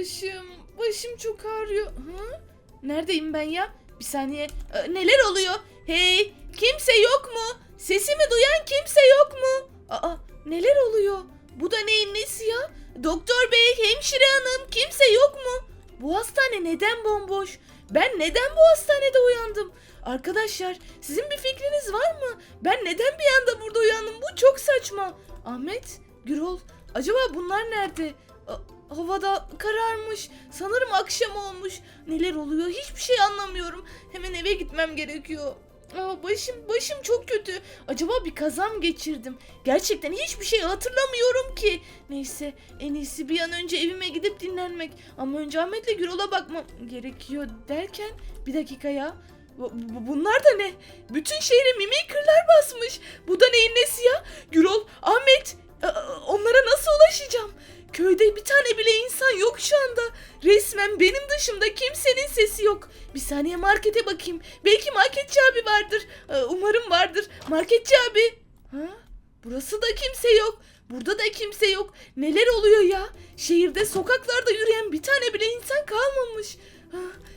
Başım, başım çok ağrıyor. Ha? Neredeyim ben ya? Bir saniye. Ee, neler oluyor? Hey, kimse yok mu? Sesimi duyan kimse yok mu? Aa, neler oluyor? Bu da neyin nesi ya? Doktor bey, hemşire hanım, kimse yok mu? Bu hastane neden bomboş? Ben neden bu hastanede uyandım? Arkadaşlar, sizin bir fikriniz var mı? Ben neden bir anda burada uyandım? Bu çok saçma. Ahmet, Gürol, acaba bunlar nerede? A- Havada kararmış. Sanırım akşam olmuş. Neler oluyor hiçbir şey anlamıyorum. Hemen eve gitmem gerekiyor. Aa, başım başım çok kötü. Acaba bir kazam geçirdim. Gerçekten hiçbir şey hatırlamıyorum ki. Neyse en iyisi bir an önce evime gidip dinlenmek. Ama önce Ahmet'le Gürol'a bakmam gerekiyor derken bir dakika ya. Bu- bu- Bunlar da ne? Bütün şehri mimikırlar basmış. Bu da neyin nesi ya? Gürol, Ahmet, onlara nasıl ulaşacağım? Köyde bir tane bile insan yok şu anda. Resmen benim dışımda kimsenin sesi yok. Bir saniye markete bakayım. Belki marketçi abi vardır. Ee, Umarım vardır. Marketçi abi. Ha? Burası da kimse yok. Burada da kimse yok. Neler oluyor ya? Şehirde sokaklarda yürüyen bir tane bile insan kalmamış.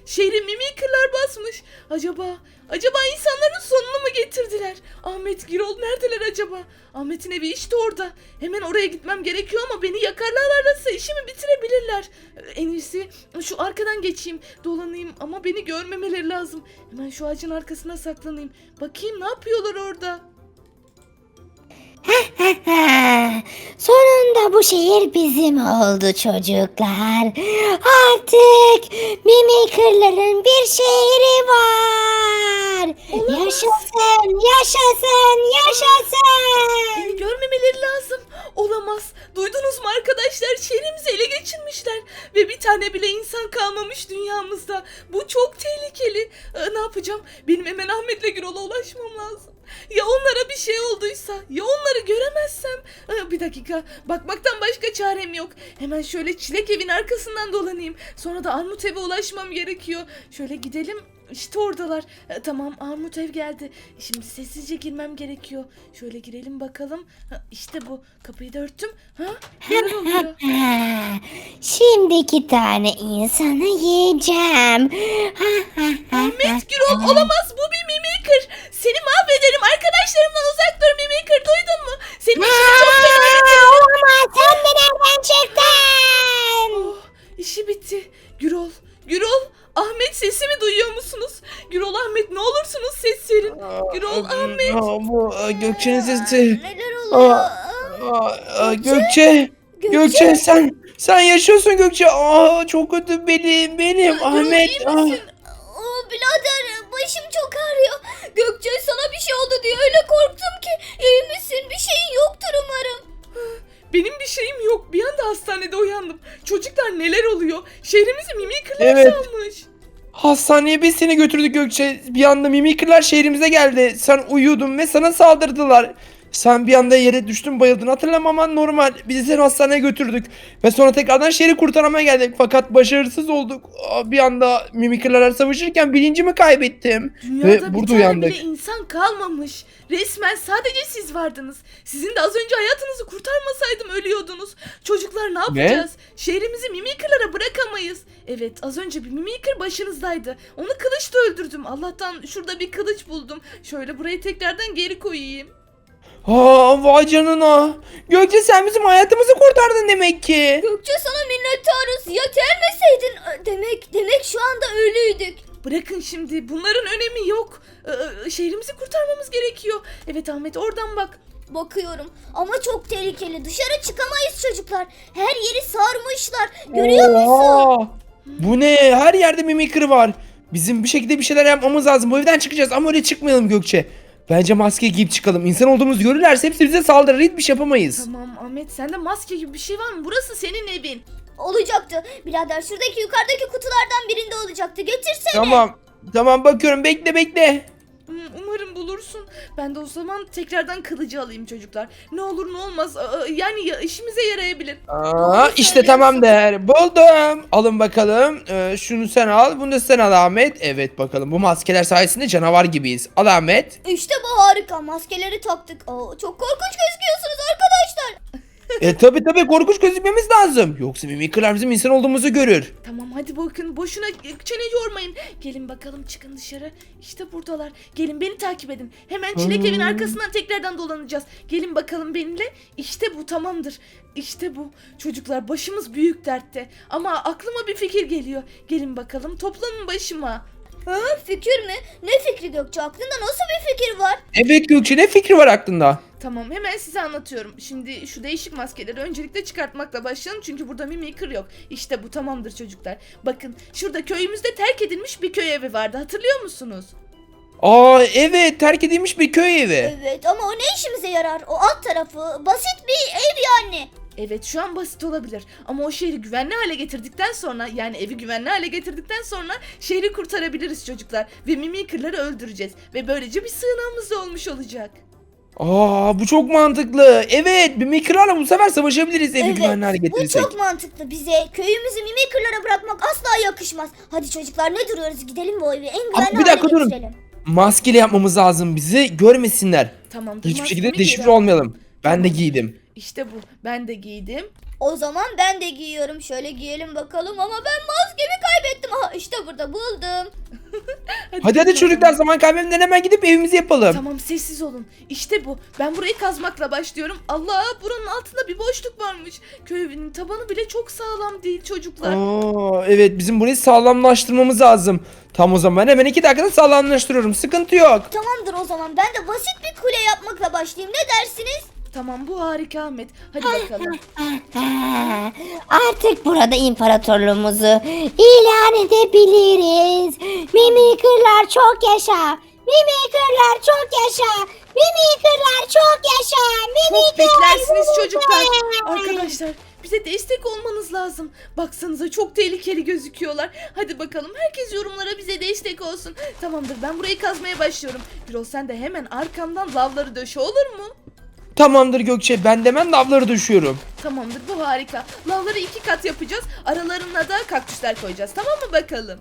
Şehri mimikırlar basmış. Acaba, acaba insanların sonunu mu getirdiler? Ahmet Girol neredeler acaba? Ahmet'in evi işte orada. Hemen oraya gitmem gerekiyor ama beni yakarlarlarsa işimi bitirebilirler. En iyisi şu arkadan geçeyim, dolanayım ama beni görmemeleri lazım. Hemen şu ağacın arkasına saklanayım. Bakayım ne yapıyorlar orada? Bu şehir bizim oldu çocuklar. Artık mimikırların bir şehri var. Yaşasın, yaşasın, yaşasın. Beni görmemeleri lazım. Olamaz. Duydunuz mu arkadaşlar? Şehrimizi ele geçirmişler. Ve bir tane bile insan kalmamış dünyamızda. Bu çok tehlikeli. Ee, ne yapacağım? Benim hemen Ahmet'le Gürol'a ulaşmam lazım. Ya onlara bir şey olduysa? Ya onları göremezsem? Ee, bir dakika. Bakmaktan başka çarem yok. Hemen şöyle çilek evin arkasından dolanayım. Sonra da armut eve ulaşmam gerekiyor. Şöyle gidelim. İşte oradalar. Ee, tamam armut ev geldi. Şimdi sessizce girmem gerekiyor. Şöyle girelim bakalım. Ha, işte bu. Kapıyı da örttüm. Ha? Neler oluyor? Şimdi iki tane insanı yiyeceğim. Ahmet Gürol olamaz bu bir mimikır. Seni mahvederim. Arkadaşlarımdan uzak dur mimikır. Duydun mu? Senin işini çok fena bitiririm. Olamaz, sen de nereden çıktın? Oh, işi bitti. Gürol, Gürol, Ahmet sesimi duyuyor musunuz? Gürol, Ahmet ne olursunuz ses verin. Gürol, Ahmet. Aa, bu Gökçe'nin sesi. Neler oluyor? aa, aa, Gökçe. Gökçe sen sen yaşıyorsun Gökçe. Aa çok kötü benim benim Gürol, Ahmet. iyi aa. misin? Aa, birader başım çok ağrıyor. Gökçe sana bir şey oldu diye öyle korktum ki. İyi misin? Bir şeyin yoktur umarım. Benim bir şeyim yok. Bir anda hastanede uyandım. Çocuklar neler oluyor? Şehrimizi mimikırlar Evet. salmış. Hastaneye biz seni götürdük Gökçe. Bir anda mimikırlar şehrimize geldi. Sen uyuyordun ve sana saldırdılar. Sen bir anda yere düştün bayıldın hatırlamaman normal. Biz seni hastaneye götürdük. Ve sonra tekrardan şehri kurtarmaya geldik. Fakat başarısız olduk. Aa, Bir anda mimikırlarla savaşırken bilincimi kaybettim. Dünyada ve bir burada tane uyandık. bile insan kalmamış. Resmen sadece siz vardınız. Sizin de az önce hayatınızı kurtarmasaydım ölüyordunuz. Çocuklar ne yapacağız? Şehrimizi mimikırlara bırakamayız. Evet az önce bir mimikır başınızdaydı. Onu kılıçla öldürdüm. Allah'tan şurada bir kılıç buldum. Şöyle burayı tekrardan geri koyayım. Aa vay canına. Gökçe sen bizim hayatımızı kurtardın demek ki. Gökçe sana minnettarız. Ya gelmeseydin demek demek şu anda ölüydük. Bırakın şimdi bunların önemi yok. Ee, şehrimizi kurtarmamız gerekiyor. Evet Ahmet oradan bak. Bakıyorum ama çok tehlikeli. Dışarı çıkamayız çocuklar. Her yeri sarmışlar. Görüyor musun? Oha! Bu ne? Her yerde mimikır var. Bizim bir şekilde bir şeyler yapmamız lazım. Bu evden çıkacağız ama öyle çıkmayalım Gökçe. Bence maske giyip çıkalım. İnsan olduğumuzu görürlerse hepsi bize saldırır. Hiçbir şey yapamayız. Tamam Ahmet sende maske gibi bir şey var mı? Burası senin evin. Olacaktı. Birader şuradaki yukarıdaki kutulardan birinde olacaktı. Getirsene. Tamam. Tamam bakıyorum. Bekle bekle. Hmm, Bulursun. Ben de o zaman tekrardan kılıcı alayım çocuklar. Ne olur ne olmaz. Aa, Yani ya- işimize yarayabilir. Aa, işte tamam der. Buldum. Alın bakalım. Ee, şunu sen al. Bunu da sen al Ahmet. Evet bakalım. Bu maskeler sayesinde canavar gibiyiz. Al Ahmet. İşte bu harika. Maskeleri taktık. Aa, çok korkunç gözüküyorsunuz arkadaşlar. E tabi tabi korkunç gözükmemiz lazım. Yoksa mimikırlar bizim insan olduğumuzu görür. Tamam hadi bakın boşuna çene yormayın. Gelin bakalım çıkın dışarı. İşte buradalar. Gelin beni takip edin. Hemen çilek evin arkasından tekrardan dolanacağız. Gelin bakalım benimle. İşte bu tamamdır. İşte bu. Çocuklar başımız büyük dertte. Ama aklıma bir fikir geliyor. Gelin bakalım toplanın başıma. Ha, fikir mi? Ne fikri Gökçe? Aklında nasıl bir fikir var? Evet Gökçe ne fikri var aklında? Tamam hemen size anlatıyorum. Şimdi şu değişik maskeleri öncelikle çıkartmakla başlayalım. Çünkü burada mimikır yok. İşte bu tamamdır çocuklar. Bakın şurada köyümüzde terk edilmiş bir köy evi vardı. Hatırlıyor musunuz? Aa evet terk edilmiş bir köy evi. Evet ama o ne işimize yarar? O alt tarafı basit bir ev yani. Evet şu an basit olabilir ama o şehri güvenli hale getirdikten sonra yani evi güvenli hale getirdikten sonra şehri kurtarabiliriz çocuklar ve mimikırları öldüreceğiz ve böylece bir sığınağımız da olmuş olacak. Aa bu çok mantıklı. Evet mimikırlarla bu sefer savaşabiliriz evi Evet, güvenli hale Bu getirirsek. çok mantıklı. Bize köyümüzü mimikırlara bırakmak asla yakışmaz. Hadi çocuklar ne duruyoruz? Gidelim bu evi en güvenli bir dakika hale durun. getirelim. Maskeli yapmamız lazım bizi görmesinler. Tamamdır. Hiçbir şekilde deşifre olmayalım. Ben de giydim. İşte bu ben de giydim. O zaman ben de giyiyorum. Şöyle giyelim bakalım ama ben maskemi kaybettim. Aha işte burada buldum. Hadi hadi çocuklar zaman kaybetmeden hemen gidip evimizi yapalım. Tamam sessiz olun. İşte bu. Ben burayı kazmakla başlıyorum. Allah buranın altında bir boşluk varmış. Köy evinin tabanı bile çok sağlam değil çocuklar. Aa, evet bizim burayı sağlamlaştırmamız lazım. Tam o zaman hemen iki dakikada sağlamlaştırıyorum. Sıkıntı yok. Tamamdır o zaman. Ben de basit bir kule yapmakla başlayayım. Ne dersiniz? Tamam bu harika Ahmet. Hadi bakalım. Artık burada imparatorluğumuzu ilan edebiliriz. Mimikırlar çok yaşa. Mimikırlar çok yaşa. Mimikırlar çok yaşa. Çok Mimikırlar beklersiniz çocuklar. Arkadaşlar bize destek olmanız lazım. Baksanıza çok tehlikeli gözüküyorlar. Hadi bakalım herkes yorumlara bize destek olsun. Tamamdır ben burayı kazmaya başlıyorum. Birol sen de hemen arkamdan lavları döşe olur mu? Tamamdır Gökçe ben de hemen lavları düşüyorum. Tamamdır bu harika. Lavları iki kat yapacağız. Aralarına da kaktüsler koyacağız. Tamam mı bakalım?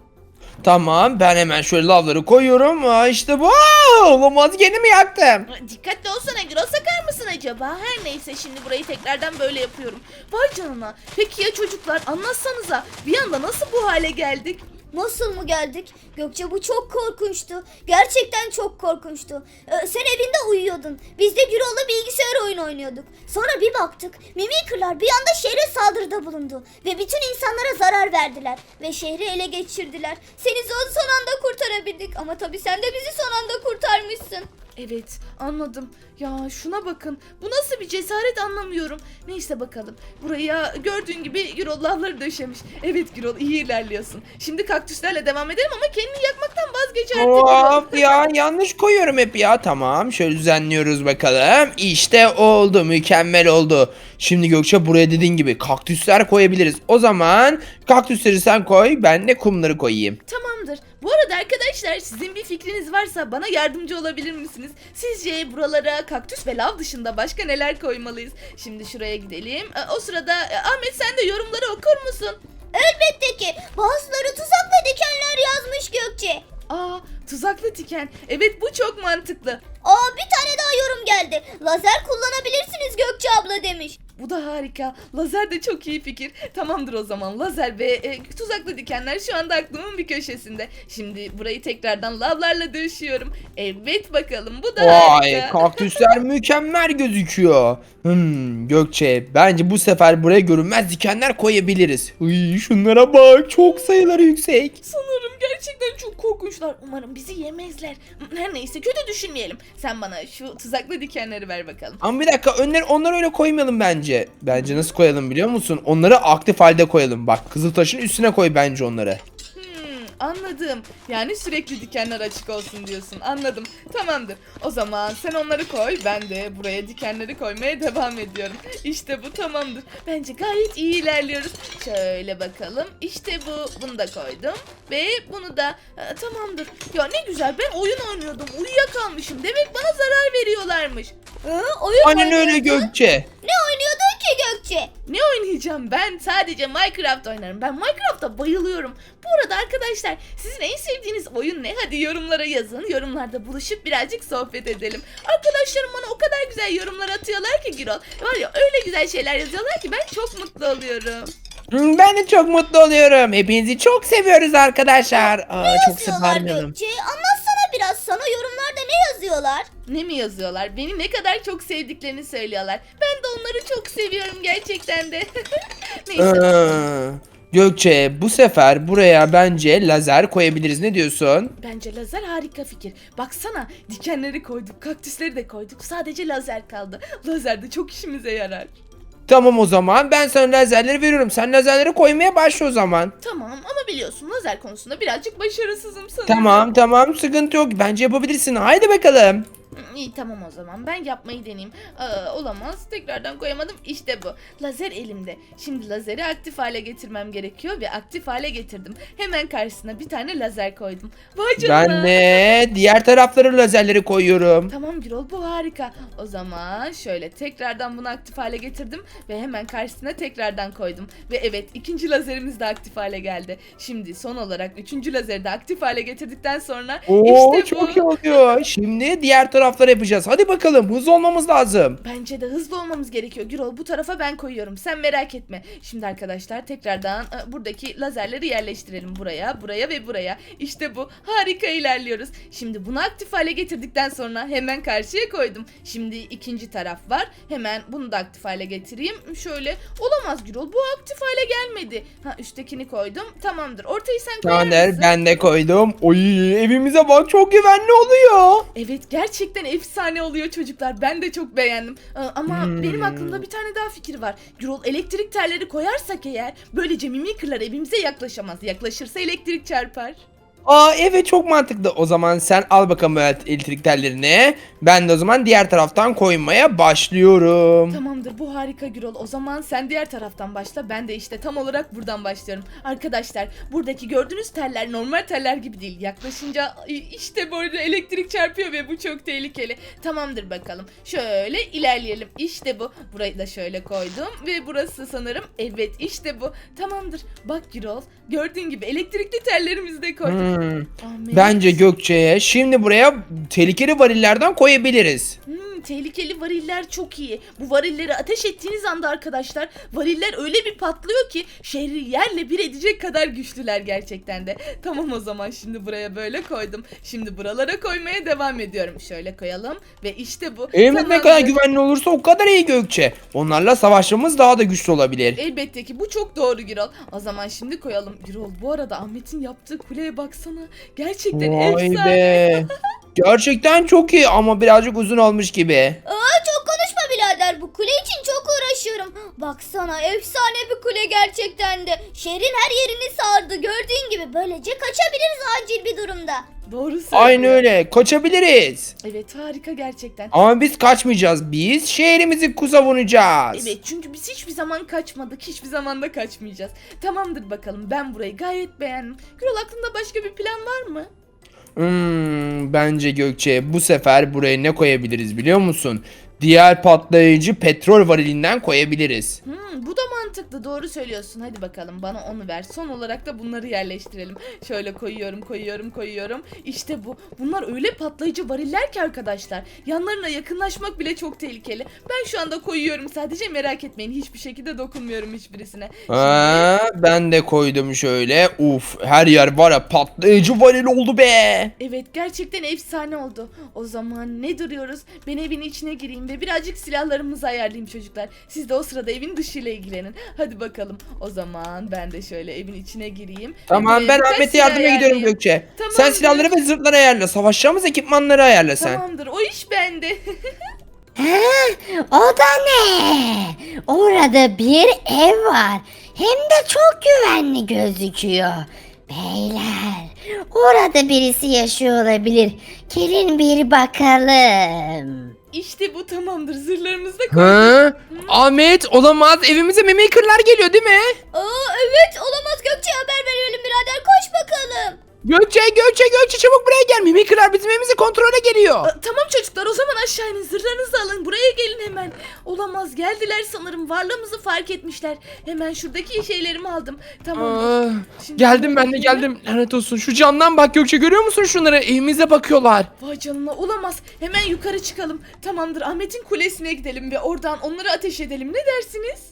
Tamam ben hemen şöyle lavları koyuyorum. Aa, işte bu. Aa, olamaz gene mi yaktım? Dikkatli olsana Giro sakar mısın acaba? Her neyse şimdi burayı tekrardan böyle yapıyorum. Vay canına. Peki ya çocuklar anlatsanıza bir anda nasıl bu hale geldik? Nasıl mı geldik? Gökçe bu çok korkunçtu. Gerçekten çok korkunçtu. Ee, sen evinde uyuyordun. Biz de Gürol'la bilgisayar oyunu oynuyorduk. Sonra bir baktık. Mimikırlar bir anda şehre saldırıda bulundu. Ve bütün insanlara zarar verdiler. Ve şehri ele geçirdiler. Seni son anda kurtarabildik. Ama tabii sen de bizi son anda kurtarmışsın. Evet anladım. Ya şuna bakın. Bu nasıl bir cesaret anlamıyorum. Neyse bakalım. Buraya gördüğün gibi Gürol lavları döşemiş. Evet Gürol iyi ilerliyorsun. Şimdi kaktüslerle devam edelim ama kendini yakmaktan vazgeç artık. Hop ya yanlış koyuyorum hep ya. Tamam şöyle düzenliyoruz bakalım. İşte oldu mükemmel oldu. Şimdi Gökçe buraya dediğin gibi kaktüsler koyabiliriz. O zaman kaktüsleri sen koy ben de kumları koyayım. Tamamdır. Bu arada arkadaşlar sizin bir fikriniz varsa bana yardımcı olabilir misiniz? Sizce buralara kaktüs ve lav dışında başka neler koymalıyız? Şimdi şuraya gidelim. Ee, O sırada e, Ahmet sen de yorumları okur musun? Elbette ki. Bazıları tuzak ve dikenler yazmış Gökçe. Aa tuzaklı tiken. Evet bu çok mantıklı. Aa bir tane daha yorum geldi. Lazer kullanabilirsiniz Gökçe abla demiş. Bu da harika. Lazer de çok iyi fikir. Tamamdır o zaman. Lazer ve e, tuzaklı dikenler şu anda aklımın bir köşesinde. Şimdi burayı tekrardan lavlarla döşüyorum. Evet bakalım bu da Vay harika. kaktüsler mükemmel gözüküyor. Hmm, Gökçe bence bu sefer buraya görünmez dikenler koyabiliriz. Uy, şunlara bak çok sayıları yüksek. Sanırım gerçekten çok korkunçlar. Umarım bizi yemezler. Her neyse kötü düşünmeyelim. Sen bana şu tuzaklı dikenleri ver bakalım. Ama bir dakika önleri onları öyle koymayalım bence. Bence nasıl koyalım biliyor musun? Onları aktif halde koyalım. Bak Kızıltaş'ın üstüne koy bence onları. Hmm, anladım. Yani sürekli dikenler açık olsun diyorsun. Anladım. Tamamdır. O zaman sen onları koy. Ben de buraya dikenleri koymaya devam ediyorum. İşte bu tamamdır. Bence gayet iyi ilerliyoruz. Şöyle bakalım. İşte bu. Bunu da koydum. Ve bunu da e, tamamdır. Ya ne güzel. Ben oyun oynuyordum. Uyuyakalmışım. Demek bana zarar veriyorlarmış. Hı, oyun mu Aynen öyle oynuyordun? Gökçe. Ne ki? Gökçe? Ne oynayacağım ben? Sadece Minecraft oynarım. Ben Minecraft'a bayılıyorum. Bu arada arkadaşlar sizin en sevdiğiniz oyun ne? Hadi yorumlara yazın. Yorumlarda buluşup birazcık sohbet edelim. Arkadaşlarım bana o kadar güzel yorumlar atıyorlar ki Girol. Var ya öyle güzel şeyler yazıyorlar ki ben çok mutlu oluyorum. Hmm, Ben de çok mutlu oluyorum. Hepinizi çok seviyoruz arkadaşlar. Aa, çok yazıyorlar sıkılmayalım. Gökçe? Anlatsana biraz. Sana yorumlarda ne yazıyorlar? Ne mi yazıyorlar? Beni ne kadar çok sevdiklerini söylüyorlar. Ben onları çok seviyorum gerçekten de. Neyse. Aa, Gökçe bu sefer buraya bence lazer koyabiliriz. Ne diyorsun? Bence lazer harika fikir. Baksana dikenleri koyduk, kaktüsleri de koyduk. Sadece lazer kaldı. Lazer de çok işimize yarar. Tamam o zaman ben sana lazerleri veriyorum. Sen lazerleri koymaya başla o zaman. Tamam ama biliyorsun lazer konusunda birazcık başarısızım sanırım. Tamam tamam sıkıntı yok. Bence yapabilirsin. Haydi bakalım. İyi tamam o zaman ben yapmayı deneyeyim. Aa, olamaz tekrardan koyamadım İşte bu. Lazer elimde. Şimdi lazeri aktif hale getirmem gerekiyor ve aktif hale getirdim. Hemen karşısına bir tane lazer koydum. Vay canına. Ben de diğer tarafları lazerleri koyuyorum. Tamam Gürol bu harika. O zaman şöyle tekrardan bunu aktif hale getirdim ve hemen karşısına tekrardan koydum. Ve evet ikinci lazerimiz de aktif hale geldi. Şimdi son olarak üçüncü lazeri de aktif hale getirdikten sonra Oo işte çok bu. iyi oluyor. Şimdi diğer tarafları yapacağız. Hadi bakalım hızlı olmamız lazım. Bence de hızlı olmamız gerekiyor. Gürol bu tarafa ben koyuyorum. Sen merak etme. Şimdi arkadaşlar tekrardan e, buradaki lazerleri yerleştirelim buraya, buraya ve buraya. İşte bu. Harika ilerliyoruz. Şimdi bunu aktif hale getirdikten sonra hemen karşıya koydum. Şimdi ikinci taraf var. Hemen bunu da aktif hale getireyim. Şöyle olamaz Gürol. Bu aktif hale gelmedi. Ha üsttekini koydum. Tamamdır. Ortayı sen koyar Tamamdır mısın? ben de koydum. Oy evimize bak çok güvenli oluyor. Evet gerçekten efsane oluyor çocuklar. Ben de çok beğendim. Ee, Ama Hmm. benim aklımda bir tane daha fikir var. Gürol elektrik telleri koyarsak eğer böylece mimikırlar evimize yaklaşamaz. Yaklaşırsa elektrik çarpar. Aa evet çok mantıklı. O zaman sen al bakalım elektrik tellerini. Ben de o zaman diğer taraftan koymaya başlıyorum. Tamamdır bu harika Gürol. O zaman sen diğer taraftan başla. Ben de işte tam olarak buradan başlıyorum. Arkadaşlar buradaki gördüğünüz teller normal teller gibi değil. Yaklaşınca işte arada elektrik çarpıyor ve bu çok tehlikeli. Tamamdır bakalım. Şöyle ilerleyelim. İşte bu. Burayı da şöyle koydum ve burası sanırım evet işte bu. Tamamdır. Bak Gürol gördüğün gibi elektrikli tellerimizi de koyduk. Hmm, Ahmet. Bence Gökçe'ye şimdi buraya tehlikeli varillerden koyabiliriz. Hmm, tehlikeli variller çok iyi. Bu varilleri ateş ettiğiniz anda arkadaşlar variller öyle bir patlıyor ki şehri yerle bir edecek kadar güçlüler gerçekten de. Tamam o zaman şimdi buraya böyle koydum. Şimdi buralara koymaya devam ediyorum. Şöyle koyalım ve işte bu. Evimiz ne kadar güvenli olursa o kadar iyi Gökçe. Onlarla savaşmamız daha da güçlü olabilir. Elbette ki bu çok doğru Gürol. O zaman şimdi koyalım. Gürol bu arada Ahmet'in yaptığı kuleye baksana. Gerçekten Vay efsane. be. Gerçekten çok iyi ama birazcık uzun olmuş gibi. Aa çok konuşma birader. Bu kule için çok uğraşıyorum. Baksana efsane bir kule gerçekten de. Şehrin her yerini sardı. Gördüğün gibi böylece kaçabiliriz acil bir durumda. Doğru söylüyor. Aynı öyle. Kaçabiliriz. Evet harika gerçekten. Ama biz kaçmayacağız. Biz şehrimizi savunacağız. Evet çünkü biz hiçbir zaman kaçmadık. Hiçbir zaman da kaçmayacağız. Tamamdır bakalım ben burayı gayet beğendim. Gürol aklında başka bir plan var mı? Hmm, bence Gökçe bu sefer buraya ne koyabiliriz biliyor musun? Diğer patlayıcı petrol varilinden koyabiliriz. Hmm, bu da mantıklı doğru söylüyorsun. Hadi bakalım bana onu ver. Son olarak da bunları yerleştirelim. Şöyle koyuyorum koyuyorum koyuyorum. İşte bu. Bunlar öyle patlayıcı variller ki arkadaşlar. Yanlarına yakınlaşmak bile çok tehlikeli. Ben şu anda koyuyorum sadece merak etmeyin. Hiçbir şekilde dokunmuyorum hiçbirisine. Ha, ben de koydum şöyle. Uf her yer var ya patlayıcı varil oldu be. Evet gerçekten efsane oldu. O zaman ne duruyoruz? Ben evin içine gireyim ve birazcık silahlarımızı ayarlayayım çocuklar. Siz de o sırada evin dışıyla ilgilenin. Hadi bakalım. O zaman ben de şöyle evin içine gireyim. Tamam Ve ben birkaç Ahmet'e silah yardıma gidiyorum. Gökçe. Sen Tamamdır. silahları ve zırhları ayarla. Savaşacağımız ekipmanları ayarla sen. Tamamdır o iş bende. O da ne? Orada bir ev var. Hem de çok güvenli gözüküyor. Beyler, orada birisi yaşıyor olabilir. Gelin bir bakalım. İşte bu tamamdır. Zırhlarımızı da koyduk. Ahmet olamaz evimize mimikırlar geliyor değil mi? Aa evet olamaz Gökçe haber verelim birader koş bakalım. Gökçe Gökçe Gökçe çabuk buraya gel. Mimikırlar bizim evimizi kontrole geliyor. Aa, tamam çocuklar o zaman aşağı inin zırhlarınızı alın buraya gelin hemen. Olamaz geldiler sanırım varlığımızı fark etmişler. Hemen şuradaki şeylerimi aldım. Tamam. Aa, Şimdi geldim ben de geldim. Lanet olsun. Şu camdan bak Gökçe görüyor musun şunları? Evimize bakıyorlar. Vay canına olamaz. Hemen yukarı çıkalım. Tamamdır Ahmet'in kulesine gidelim ve oradan onları ateş edelim. Ne dersiniz?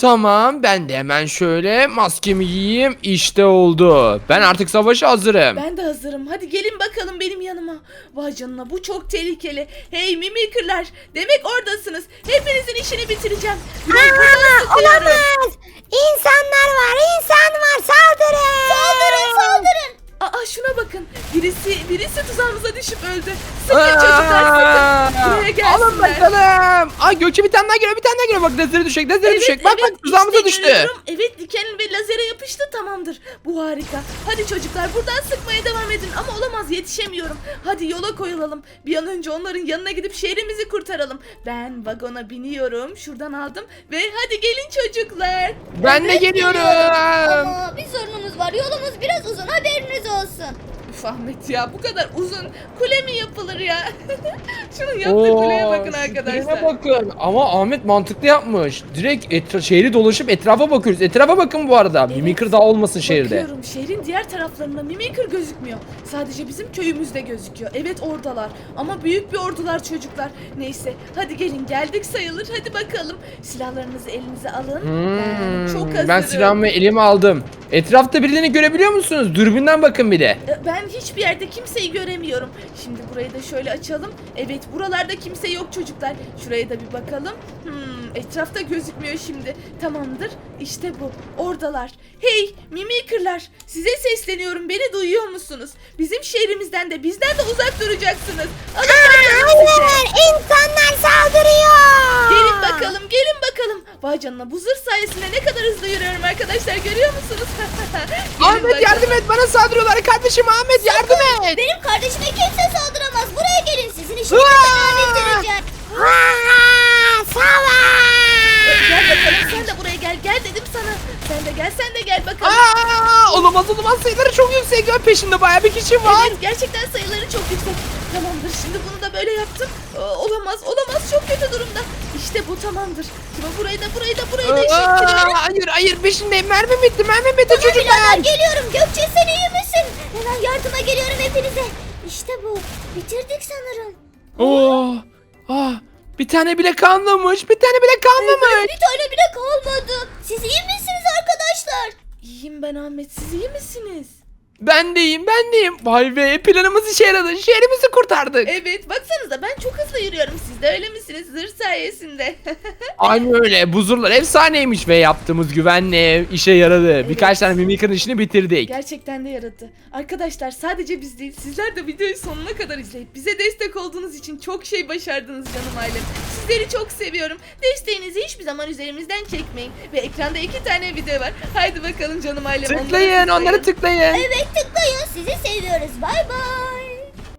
Tamam ben de hemen şöyle maskemi giyeyim. İşte oldu. Ben artık savaşa hazırım. Ben de hazırım. Hadi gelin bakalım benim yanıma. Vay canına bu çok tehlikeli. Hey mimikırlar. Demek oradasınız. Hepinizin işini bitireceğim. Buradan sıkıyorum. Olamaz. İnsanlar var, insan var. Saldırın. Saldırın saldırın. Aa şuna bakın. Birisi birisi tuzağımıza düşüp öldü. Sıkın çocuklar sıkın. Buraya gelsinler. Alın bakalım. Ay Gökçe bir tane daha geliyor bir tane daha geliyor. Bak lazeri düşecek lazeri düşecek. Bak bak tuzağımıza işte düştü. görüyorum. Evet diken ve lazere yapıştı tamamdır. Bu harika. Hadi çocuklar buradan sıkmaya devam edin ama olamaz yetişemiyorum. Hadi yola koyulalım. Bir an önce onların yanına gidip şehrimizi kurtaralım. Ben vagona biniyorum. Şuradan aldım ve hadi gelin çocuklar. Ben de Evet, geliyorum. Ama bir sorunumuz var. Yolumuz biraz uzun haberiniz olsun. Üf Ahmet ya bu kadar uzun kule mi yapılır ya? Şunun yaptığı kuleye bakın arkadaşlar. bakın. Ama Ahmet mantıklı yapmış. Direkt etra- şehri dolaşıp etrafa bakıyoruz. Etrafa bakın bu arada. Mimikır daha olmasın şehirde. Bakıyorum şehrin diğer taraflarında Mimikır gözükmüyor. Sadece bizim köyümüzde gözüküyor. Evet oradalar ama büyük bir ordular çocuklar. Neyse hadi gelin geldik sayılır hadi bakalım. Silahlarınızı elinize alın. ben çok Hmm, hazırım. ben silahımı elime aldım. Etrafta birilerini görebiliyor musunuz? Dürbünden bakın bir de. E, Ben hiçbir yerde kimseyi göremiyorum. Şimdi burayı da şöyle açalım. Evet buralarda kimse yok çocuklar. Şuraya da bir bakalım. Hmm, etrafta gözükmüyor şimdi. Tamamdır. İşte bu. Oradalar. Hey mimikırlar. Size sesleniyorum. Beni duyuyor musunuz? Bizim şehrimizden de bizden de uzak duracaksınız. Alın. Hayır, insanlar saldırıyor. Gelin bakalım, gelin bakalım. Vay canına bu zırh sayesinde ne kadar hızlı yürüyorum arkadaşlar görüyor musunuz? Gelin Ahmet bakalım. yardım et bana saldırıyorlar kardeşim Ahmet yardım et. Benim kardeşime kimse saldıramaz. Buraya gelin sizin işinizi ben savaş. Gel bakalım sen de buraya gel. Gel dedim sana. Sen de gel sen de gel bakalım. Aa, olamaz olamaz sayıları çok yüksek ya peşinde bayağı bir kişi var. Evet gerçekten sayıları çok yüksek. Tamamdır şimdi bunu da böyle yaptım. Olamaz olamaz çok kötü durumda. İşte bu tamamdır. Şimdi burayı da burayı da burayı da. Aa, hayır hayır peşindeyim mermi bitti mermi bitti Tamam çocuklar. geliyorum. Gökçe sen iyi misin? Hemen yardıma geliyorum hepinize. İşte bu. Bitirdik sanırım. Oo, ah, bir tane bile kalmamış bir tane bile kalmamış. Bir tane bile kalmadı. Siz iyi misiniz arkadaşlar? İyiyim ben Ahmet siz iyi misiniz? Ben deyim ben deyim. Vay be planımız işe yaradı şehrimizi kurtardık. Evet baksanıza ben çok hızlı yürüyorum. Siz de öyle misiniz? Zırh sayesinde. Aynı öyle buzurlar efsaneymiş ve yaptığımız güvenli ev işe yaradı. Birkaç tane mimikın işini bitirdik. Gerçekten de yaradı. Arkadaşlar sadece biz değil sizler de videoyu sonuna kadar izleyip bize destek olduğunuz için çok şey başardınız canım ailem. Sizleri çok seviyorum. Desteğinizi hiçbir zaman üzerimizden çekmeyin. Ve ekranda iki tane video var. Haydi bakalım canım ailem. onlara Tıklayın onları tıklayın. Evet tıklayın. Sizi seviyoruz. Bay bay.